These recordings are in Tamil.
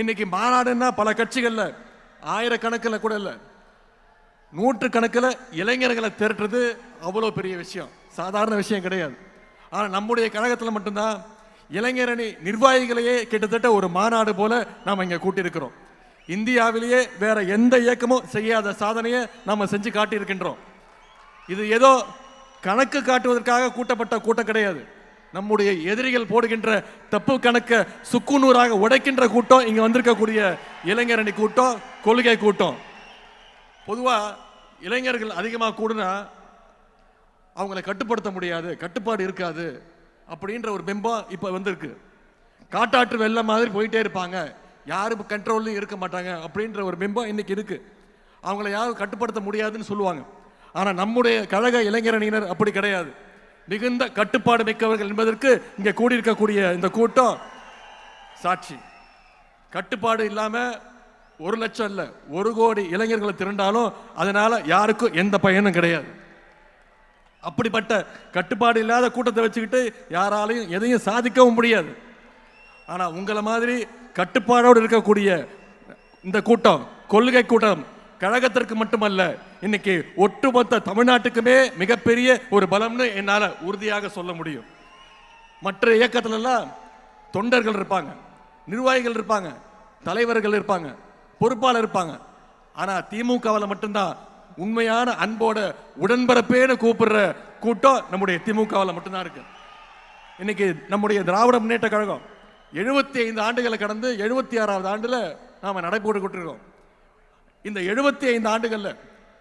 இன்னைக்கு மாநாடுன்னா பல கட்சிகள்ல ஆயிரக்கணக்கில் கூட இல்லை. நூற்று கணக்கில் இளைஞர்களை திரட்டுறது அவ்வளோ பெரிய விஷயம். சாதாரண விஷயம் கிடையாது. ஆனால் நம்முடைய கழகத்தில் மட்டும்தான் இளைஞரணி நிர்வாகிகளையே கிட்டத்தட்ட ஒரு மாநாடு போல நாம் இங்கே கூட்டியிருக்கிறோம். இந்தியாவிலேயே வேற எந்த இயக்கமும் செய்யாத சாதனையை நம்ம செஞ்சு காட்டியிருக்கின்றோம். இது ஏதோ கணக்கு காட்டுவதற்காக கூட்டப்பட்ட கூட்டம் கிடையாது. நம்முடைய எதிரிகள் போடுகின்ற தப்பு கணக்க சுக்குநூறாக உடைக்கின்ற கூட்டம் இங்கே வந்திருக்கக்கூடிய இளைஞரணி கூட்டம் கொள்கை கூட்டம். பொதுவாக இளைஞர்கள் அதிகமாக கூடுனா அவங்கள கட்டுப்படுத்த முடியாது கட்டுப்பாடு இருக்காது அப்படின்ற ஒரு பிம்பம் இப்போ வந்திருக்கு. காட்டாற்று வெள்ளம் மாதிரி போயிட்டே இருப்பாங்க. யாரும் கண்ட்ரோல்லையும் இருக்க மாட்டாங்க அப்படின்ற ஒரு பிம்பம் இன்னைக்கு இருக்கு. அவங்கள யாரும் கட்டுப்படுத்த முடியாதுன்னு சொல்லுவாங்க. ஆனால் நம்முடைய கழக இளைஞரணியினர் அப்படி கிடையாது. மிகுந்த கட்டுப்பாடு மிக்கவர்கள் என்பதற்கு இங்கே கூடியிருக்கக்கூடிய இந்த கூட்டம் சாட்சி. கட்டுப்பாடு இல்லாமல் ஒரு லட்சம் இல்லை ஒரு கோடி இளைஞர்களை திரண்டாலும் அதனால் யாருக்கும் எந்த பயனும் கிடையாது. அப்படிப்பட்ட கட்டுப்பாடு இல்லாத கூட்டத்தை வச்சுக்கிட்டு யாராலையும் எதையும் சாதிக்கவும் முடியாது. ஆனால் உங்களை மாதிரி கட்டுப்பாடோடு இருக்கக்கூடிய இந்த கூட்டம் கொள்கை கூட்டம் கழகத்திற்கு மட்டுமல்ல இன்னைக்கு ஒட்டுமொத்த தமிழ்நாட்டுக்குமே மிகப்பெரிய ஒரு பலம்னு என்னால் உறுதியாக சொல்ல முடியும். மற்ற இயக்கத்துலலாம் தொண்டர்கள் இருப்பாங்க நிர்வாகிகள் இருப்பாங்க தலைவர்கள் இருப்பாங்க பொறுப்பாளர் இருப்பாங்க. ஆனால் திமுகவில் மட்டும்தான் உண்மையான அன்போட உடன்பரப்பேன்னு கூப்பிடுற கூட்டம் நம்முடைய திமுகவில் மட்டும்தான் இருக்கு. இன்னைக்கு நம்முடைய திராவிட முன்னேற்ற கழகம் எழுபத்தி ஐந்து ஆண்டுகளை கடந்து எழுபத்தி ஆறாவது ஆண்டில் நாம நடைபோட்டு கொண்டிருக்கோம் இந்த எழுபத்தி ஐந்து ஆண்டுகளில்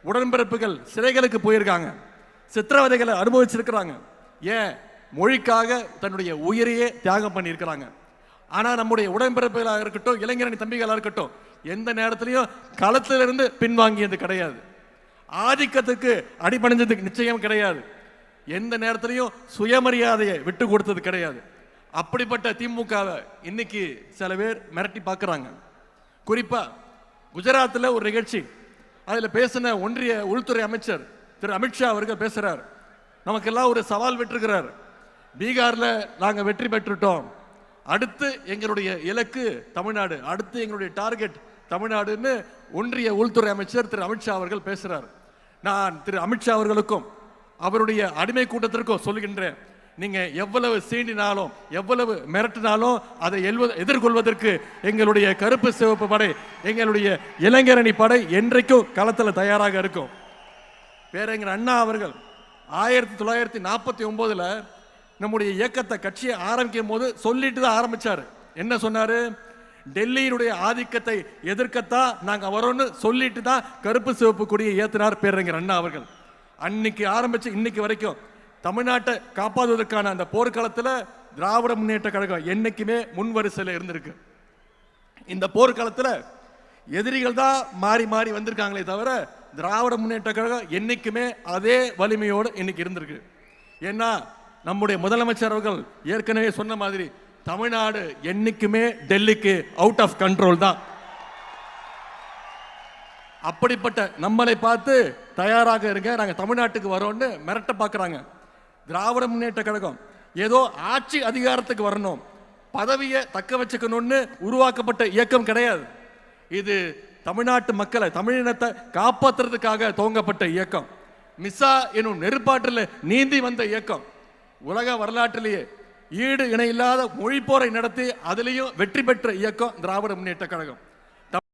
உடன்பிறப்புகள் சிறைகளுக்கு போயிருக்காங்க. சித்திரவதைகளை அனுபவிச்சிருக்கிறாங்க. ஏன்? மொழிக்காக தன்னுடைய உயிரையே தியாகம் பண்ணியிருக்கிறாங்க. ஆனால் நம்முடைய உடன்பிறப்புகளாக இருக்கட்டும் இளைஞரணி தம்பிகளாக இருக்கட்டும் எந்த நேரத்திலையும் களத்திலிருந்து பின்வாங்கியது கிடையாது. ஆதிக்கத்துக்கு அடிபணிஞ்சதுக்கு நிச்சயம் கிடையாது. எந்த நேரத்திலையும் சுயமரியாதையை விட்டு கொடுத்தது கிடையாது. அப்படிப்பட்ட திமுகவை இன்னைக்கு சில பேர் மிரட்டி பார்க்குறாங்க. குறிப்பாக குஜராத்தில் ஒரு நிகழ்ச்சி. அதில் பேசின ஒன்றிய உள்துறை அமைச்சர் திரு அமித்ஷா அவர்கள் பேசுகிறார் நமக்கெல்லாம் ஒரு சவால் விட்டுருக்கிறார். பீகாரில் நாங்கள் வெற்றி பெற்றுட்டோம். அடுத்து எங்களுடைய இலக்கு தமிழ்நாடு அடுத்து எங்களுடைய டார்கெட் தமிழ்நாடுன்னு ஒன்றிய உள்துறை அமைச்சர் திரு அமித்ஷா அவர்கள் பேசுகிறார் நான் திரு அமித்ஷா அவர்களுக்கும் அவருடைய அடிமை கூட்டத்திற்கும் சொல்லுகின்றேன். நீங்கள் எவ்வளவு சீண்டினாலும் எவ்வளவு மிரட்டினாலும் அதை எல்வ- எதிர்கொள்வதற்கு எங்களுடைய கருப்பு சிவப்பு படை எங்களுடைய இளைஞரணி படை என்றைக்கும் களத்தில் தயாராக இருக்கும். பேரறிஞர் அண்ணா அவர்கள் ஆயிரத்தி தொள்ளாயிரத்தி நாற்பத்தி ஒம்போதில் நம்முடைய இயக்கத்தை கட்சியை ஆரம்பிக்கும் போது சொல்லிட்டு தான் ஆரம்பித்தார் என்ன சொன்னார்? டெல்லியினுடைய ஆதிக்கத்தை எதிர்க்கத்தான் நாங்கள் வரோம்னு சொல்லிட்டு தான் கருப்பு சிவப்பு கொடியை ஏற்றினார் பேரறிஞர் அண்ணா அவர்கள். அன்னைக்கு ஆரம்பித்து இன்னைக்கு வரைக்கும் தமிழ்நாட்டை காப்பாற்றுவதற்கான அந்த போர்க்காலத்தில் திராவிட முன்னேற்ற கழகம் என்றைக்குமே முன் வரிசையில் இருந்திருக்கு. இந்த போர்க்காலத்தில் எதிரிகள் தான் மாறி மாறி வந்திருக்காங்களே தவிர திராவிட முன்னேற்ற கழகம் என்றைக்குமே அதே வலிமையோடு இன்னைக்கு இருந்திருக்கு. ஏன்னா நம்முடைய முதலமைச்சர் அவர்கள் ஏற்கனவே சொன்ன மாதிரி தமிழ்நாடு என்றைக்குமே டெல்லிக்கு அவுட் ஆஃப் கண்ட்ரோல் தான். அப்படிப்பட்ட நம்மளை பார்த்து தயாராக இருங்க நாங்கள் தமிழ்நாட்டுக்கு வரோம்னு மிரட்ட பார்க்கறாங்க. திராவிட முன்னேற்ற கழகம். ஏதோ ஆட்சி அதிகாரத்துக்கு வரணும். பதவியை தக்க வச்சுக்கணும்னு உருவாக்கப்பட்ட இயக்கம் கிடையாது. இது தமிழ்நாட்டு மக்களை தமிழினத்தை காப்பாற்றுறதுக்காக துவங்கப்பட்ட இயக்கம். மிஸ்ஸா எனும் நெருப்பாற்றில் நீந்தி வந்த இயக்கம். உலக வரலாற்றிலேயே ஈடு இணையில்லாத மொழிப்போரை நடத்தி அதுலேயும் வெற்றி பெற்ற இயக்கம் திராவிட முன்னேற்ற கழகம்.